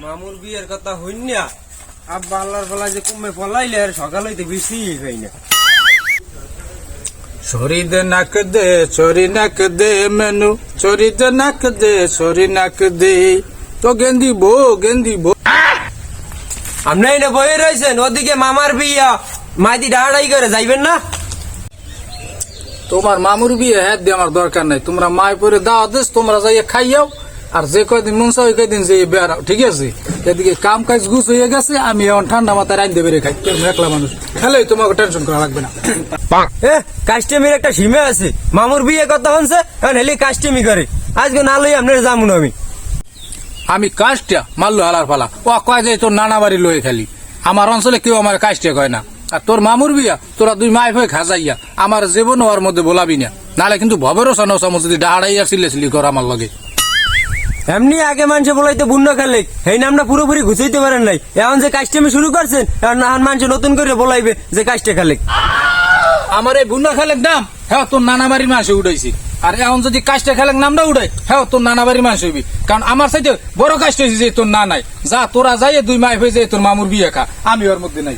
মামুর বিয়ের কথা হইন আব্বা আল্লাহর বেলা যে কমে পলাইলে আর সকাল হইতে বেশি খাই না। চরি দে নাক দে চরি নাক দে মেনু। চরি দে নাক দে চরি নাক দে। তো গেন্দি বো গেন্দি বো। আপনি এনে বয়ে রয়েছেন ওদিকে মামার বিয়া মাইদি ডাড়াই করে যাইবেন না? তোমার মামুর বিয়ে হ্যাঁ দিয়ে আমার দরকার নাই। তোমরা মায় পরে দাও দিস তোমরা যাইয়ে খাইয়াও। আর যে কয়দিন মন চাই কয়দিন যে বেড়াও ঠিক আছে? এদিকে কাম কাজ গুছ হয়ে গেছে আমি এখন ঠান্ডা মাথায় রাইন দেবে খাই। একলা মানুষ? খেলে তোমাকে টেনশন করা লাগবে না। এ কাস্টমির একটা সীমা আছে। মামুর বিয়ে কথা হনছে এখন হেলি কাস্টমি করে। আজকে না লই আপনার যামুন আমি। আমি কাজটা মারলো হালার ফালা ও কয় যে তোর নানা বাড়ি লয়ে খেলি। আমার অঞ্চলে কেউ আমার কাজটা কয় না। আর তোর মামুর বিয়া তোরা দুই মাই হয়ে খাজাইয়া আমার জীবন ওর মধ্যে বলাবি না। নালে কিন্তু ভবেরও সানো যদি ডাহাড়াইয়া সিলে সিলি কর আমার লগে। এমনি আগে মানুষে বলাইতে বুন্ন খেলে। এই নামটা পুরোপুরি ঘুচাইতে পারেন নাই। এখন যে কাজটা শুরু করছেন এখন মানুষ নতুন করে বলাইবে যে কাজটা খেলে। আমার এই বুন্না খেলেক নাম হ্যাঁ তোর নানা বাড়ির মাসে উঠাইছি। আর এখন যদি কাজটা খেলেক নামটা উঠাই হ্যাঁ তোর নানা বাড়ির মাসে হইবি। কারণ আমার সাথে বড় কাজটা হয়েছে যে তোর না নাই যা তোরা যাই দুই মাই হয়ে যায় তোর মামুর বিয়ে খা। আমি ওর মধ্যে নাই।